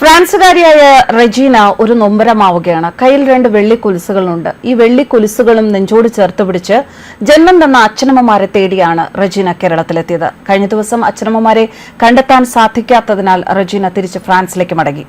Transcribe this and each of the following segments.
ഫ്രാൻസുകാരിയായ റെജീന ഒരു നൊമ്പരമാവുകയാണ്. കയ്യിൽ രണ്ട് വെള്ളി കുലുസുകളുണ്ട് ഈ വെള്ളി കുലുസുകളും നെഞ്ചോട് ചേർത്ത് പിടിച്ച് ജന്മം തന്ന അച്ഛനമ്മമാരെ തേടിയാണ് റെജീന കേരളത്തിലെത്തിയത്. കഴിഞ്ഞ ദിവസം അച്ഛനമ്മമാരെ കണ്ടെത്താൻ സാധിക്കാത്തതിനാൽ റെജീന തിരിച്ച് ഫ്രാൻസിലേക്ക് മടങ്ങി.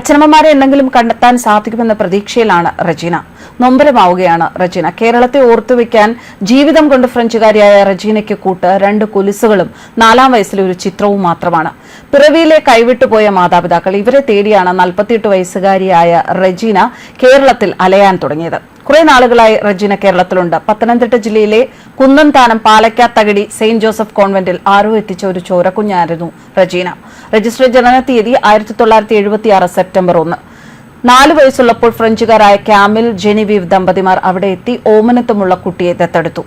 അച്ഛനമ്മമാരെ എന്തെങ്കിലും കണ്ടെത്താൻ സാധിക്കുമെന്ന പ്രതീക്ഷയിലാണ് റെജീന. നൊമ്പരമാവുകയാണ് റെജീന. കേരളത്തെ ഓർത്തുവെക്കാൻ ജീവിതം കൊണ്ട് ഫ്രഞ്ചുകാരിയായ റെജീനയ്ക്ക് കൂട്ട് രണ്ട് കൊലുസുകളും നാലാം വയസ്സിലെ ഒരു ചിത്രവും മാത്രമാണ്. പിറവിയിലെ കൈവിട്ടുപോയ മാതാപിതാക്കൾ ഇവരെ തേടിയാണ് നാൽപ്പത്തിയെട്ട് വയസ്സുകാരിയായ റജീന കേരളത്തിൽ അലയാൻ തുടങ്ങിയത്. കുറെ നാളുകളായി റജീന കേരളത്തിലുണ്ട്. പത്തനംതിട്ട ജില്ലയിലെ കുന്നന്താനം പാലക്കാത്തകടി സെയിന്റ് ജോസഫ് കോൺവെന്റിൽ ആരോ എത്തിച്ച ഒരു ചോരക്കുഞ്ഞായിരുന്നു റജീന. രജിസ്റ്റർ ജനന തീയതി ആയിരത്തി തൊള്ളായിരത്തി എഴുപത്തി സെപ്റ്റംബർ ഒന്ന്. നാല് വയസ്സുള്ളപ്പോൾ ഫ്രഞ്ചുകാരായ ക്യാമിൽ ജെനിവീവ് ദമ്പതിമാർ അവിടെ എത്തി ഓമനത്വമുള്ള കുട്ടിയെ ദത്തെടുത്തു.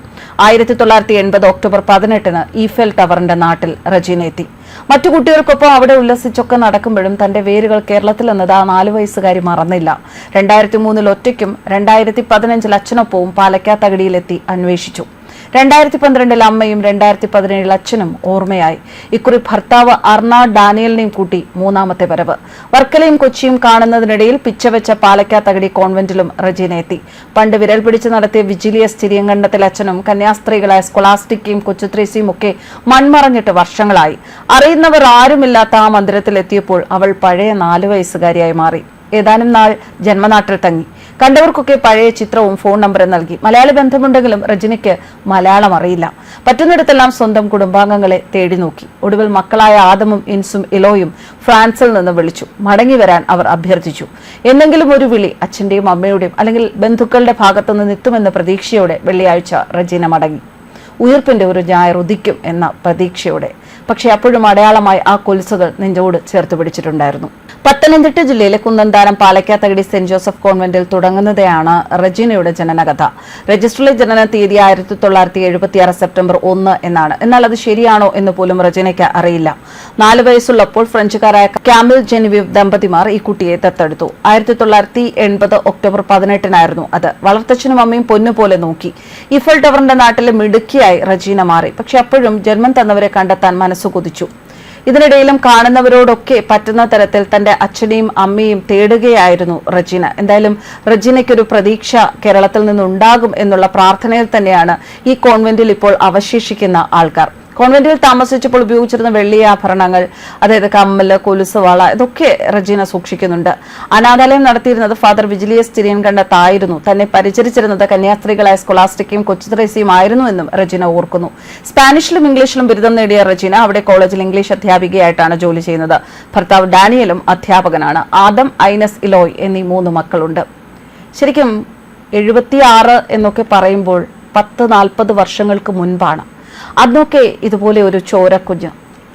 ആയിരത്തി തൊള്ളായിരത്തി എൺപത് ഒക്ടോബർ പതിനെട്ടിന് ഈഫൽ ടവറിന്റെ നാട്ടിൽ റജീന എത്തി. മറ്റു കുട്ടികൾക്കൊപ്പം അവിടെ ഉല്ലസിച്ചൊക്കെ നടക്കുമ്പോഴും തന്റെ വേരുകൾ കേരളത്തിൽ എന്നത് ആ നാല് വയസ്സുകാരി മറന്നില്ല. രണ്ടായിരത്തി മൂന്നിൽ ഒറ്റയ്ക്കും രണ്ടായിരത്തി പതിനഞ്ചിൽ അച്ഛനൊപ്പവും പാലക്കാത്തകടിയിലെത്തി അന്വേഷിച്ചു. രണ്ടായിരത്തി പന്ത്രണ്ടിൽ അമ്മയും രണ്ടായിരത്തി പതിനേഴിൽ അച്ഛനും ഓർമ്മയായി. ഇക്കുറി ഭർത്താവ് അർണ ഡാനിയലിനെയും കൂട്ടി മൂന്നാമത്തെ വരവ്. വർക്കലയും കൊച്ചിയും കാണുന്നതിനിടയിൽ പിച്ചവെച്ച പാലക്കാത്തകടി കോൺവെന്റിലും റജീന എത്തി. പണ്ട് വിരൽ പിടിച്ച് നടത്തിയ വിജിലിയ സ്ഥിരീകരണത്തിൽ അച്ഛനും കന്യാസ്ത്രീകളായ സ്കൊളാസ്റ്റിക്കയും കൊച്ചുത്രേസിയും ഒക്കെ മൺമറഞ്ഞിട്ട് വർഷങ്ങളായി. അറിയുന്നവർ ആരുമില്ലാത്ത ആ മന്ദിരത്തിൽ എത്തിയപ്പോൾ അവൾ പഴയ നാലു വയസ്സുകാരിയായി മാറി. ഏതാനും നാൾ ജന്മനാട്ടിൽ തങ്ങി. കണ്ടവർക്കൊക്കെ പഴയ ചിത്രവും ഫോൺ നമ്പറും നൽകി. മലയാള ബന്ധമുണ്ടെങ്കിലും രജനിക്ക് മലയാളം അറിയില്ല. പറ്റുന്നിടത്തെല്ലാം സ്വന്തം കുടുംബാംഗങ്ങളെ തേടി നോക്കി. ഒടുവിൽ മക്കളായ ആദമും ഇൻസും ഇലോയും ഫ്രാൻസിൽ നിന്ന് വിളിച്ചു. മടങ്ങി വരാൻ അവർ അഭ്യർത്ഥിച്ചു. എന്തെങ്കിലും ഒരു വിളി അച്ഛന്റെയും അമ്മയുടെയും അല്ലെങ്കിൽ ബന്ധുക്കളുടെ ഭാഗത്തുനിന്ന് എത്തുമെന്ന പ്രതീക്ഷയോടെ വെള്ളിയാഴ്ച റജീന മടങ്ങി. ഉയർപ്പിന്റെ ഒരു ഞായർ ഉദിക്കും എന്ന പ്രതീക്ഷയോടെ പക്ഷേ അപ്പോഴും അടയാളമായി ആ കൊലുസുകൾ നെഞ്ചോട് ചേർത്ത് പിടിച്ചിട്ടുണ്ടായിരുന്നു. പത്തനംതിട്ട ജില്ലയിലെ കുന്നന്താനം പാലക്കാത്തകടി സെന്റ് ജോസഫ് കോൺവെന്റിൽ തുടങ്ങുന്നതാണ് റജീനയുടെ ജനനകഥ. രജിസ്റ്ററിലെ ജനന തീയതി ആയിരത്തി തൊള്ളായിരത്തി എഴുപത്തിയാറ് സെപ്റ്റംബർ ഒന്ന് എന്നാണ്. എന്നാൽ അത് ശരിയാണോ എന്ന് പോലും റജീനയ്ക്ക് അറിയില്ല. നാല് വയസ്സുള്ളപ്പോൾ ഫ്രഞ്ചുകാരായ ക്യാമിൽ ജെനിവീവ് ദമ്പതിമാർ ഈ കുട്ടിയെ ദത്തെടുത്തു. ആയിരത്തി തൊള്ളായിരത്തി എൺപത് ഒക്ടോബർ പതിനെട്ടിനായിരുന്നു അത്. വളർത്തച്ഛനും അമ്മയും പൊന്നുപോലെ നോക്കി. ഇഫൽ ടവറിന്റെ നാട്ടിലെ മിടുക്കിയായി റജീന മാറി. പക്ഷെ അപ്പോഴും ജന്മം തന്നവരെ കണ്ടെത്താൻ മനസ്സ് കൊതിച്ചു ഇതിനിടയിലും കാണുന്നവരോടൊക്കെ പറ്റുന്ന തരത്തിൽ തന്റെ അച്ഛനെയും അമ്മയും തേടുകയായിരുന്നു റജീന. എന്തായാലും റജീനയ്ക്കൊരു പ്രതീക്ഷ കേരളത്തിൽ നിന്നുണ്ടാകും എന്നുള്ള പ്രാർത്ഥനയിൽ തന്നെയാണ് ഈ കോൺവെന്റിൽ ഇപ്പോൾ അവശേഷിക്കുന്ന ആൾക്കാർ. കോൺവെന്റിൽ താമസിച്ചപ്പോൾ ഉപയോഗിച്ചിരുന്ന വെള്ളിയാഭരണങ്ങൾ അതായത് കമ്മൽ കൊലുസ് വള ഇതൊക്കെ റജീന സൂക്ഷിക്കുന്നുണ്ട്. അനാഥാലയം നടത്തിയിരുന്നത് ഫാദർ വിജിലിയസ് തിരിയൻ കണ്ടത്തായിരുന്നു തന്നെ പരിചരിച്ചിരുന്നത് കന്യാസ്ത്രീകളായ സ്കൊളാസ്റ്റിക്കയും കൊച്ചുത്രേസിയും ആയിരുന്നു എന്നും റജീന ഓർക്കുന്നു. സ്പാനിഷിലും ഇംഗ്ലീഷിലും ബിരുദം നേടിയ റജീന അവിടെ കോളേജിൽ ഇംഗ്ലീഷ് അധ്യാപികയായിട്ടാണ് ജോലി ചെയ്യുന്നത്. ഭർത്താവ് ഡാനിയലും അധ്യാപകനാണ്. ആദം ഐനസ് ഇലോയ് എന്നീ മൂന്ന് മക്കളുണ്ട്. ശരിക്കും എഴുപത്തിയാറ് എന്നൊക്കെ പറയുമ്പോൾ പത്ത് നാൽപ്പത് വർഷങ്ങൾക്ക് മുൻപാണ്. അന്നൊക്കെ ഇതുപോലെ ഒരു ചോരക്കുഞ്ഞ്.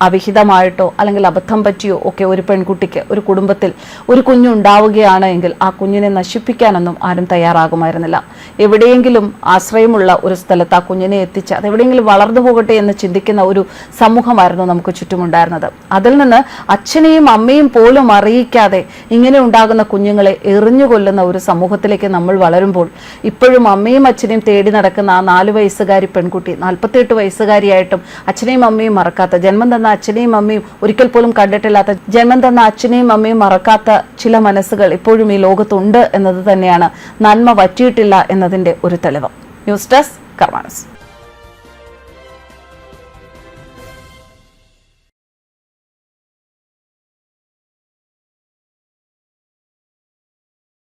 അവിഹിതമായിട്ടോ അല്ലെങ്കിൽ അബദ്ധം പറ്റിയോ ഒക്കെ ഒരു പെൺകുട്ടിക്ക് ഒരു കുടുംബത്തിൽ ഒരു കുഞ്ഞുണ്ടാവുകയാണ് എങ്കിൽ ആ കുഞ്ഞിനെ നശിപ്പിക്കാനൊന്നും ആരും തയ്യാറാകുമായിരുന്നില്ല. എവിടെയെങ്കിലും ആശ്രയമുള്ള ഒരു സ്ഥലത്ത് ആ കുഞ്ഞിനെ എത്തിച്ച് അത് എവിടെയെങ്കിലും വളർന്നു പോകട്ടെ എന്ന് ചിന്തിക്കുന്ന ഒരു സമൂഹമായിരുന്നു നമുക്ക് ചുറ്റുമുണ്ടായിരുന്നത്. അതിൽ നിന്ന് അച്ഛനെയും അമ്മയും പോലും അറിയിക്കാതെ ഇങ്ങനെ ഉണ്ടാകുന്ന കുഞ്ഞുങ്ങളെ എറിഞ്ഞു കൊല്ലുന്ന ഒരു സമൂഹത്തിലേക്ക് നമ്മൾ വളരുമ്പോൾ ഇപ്പോഴും അമ്മയും അച്ഛനെയും തേടി നടക്കുന്ന ആ നാല് വയസ്സുകാരി പെൺകുട്ടി നാൽപ്പത്തിയെട്ട് വയസ്സുകാരിയായിട്ടും അച്ഛനെയും അമ്മയും മറക്കാത്ത ജന്മം തന്ന അച്ഛനെയും അമ്മയും ഒരിക്കൽ പോലും കണ്ടിട്ടില്ലാത്ത ജന്മം തന്ന അച്ഛനെയും അമ്മയും മറക്കാത്ത ചില മനസ്സുകൾ ഇപ്പോഴും ഈ ലോകത്തുണ്ട് എന്നത് തന്നെയാണ് നന്മ വറ്റിയിട്ടില്ല എന്നതിന്റെ ഒരു തെളിവ്. News desk കർമാനസ്.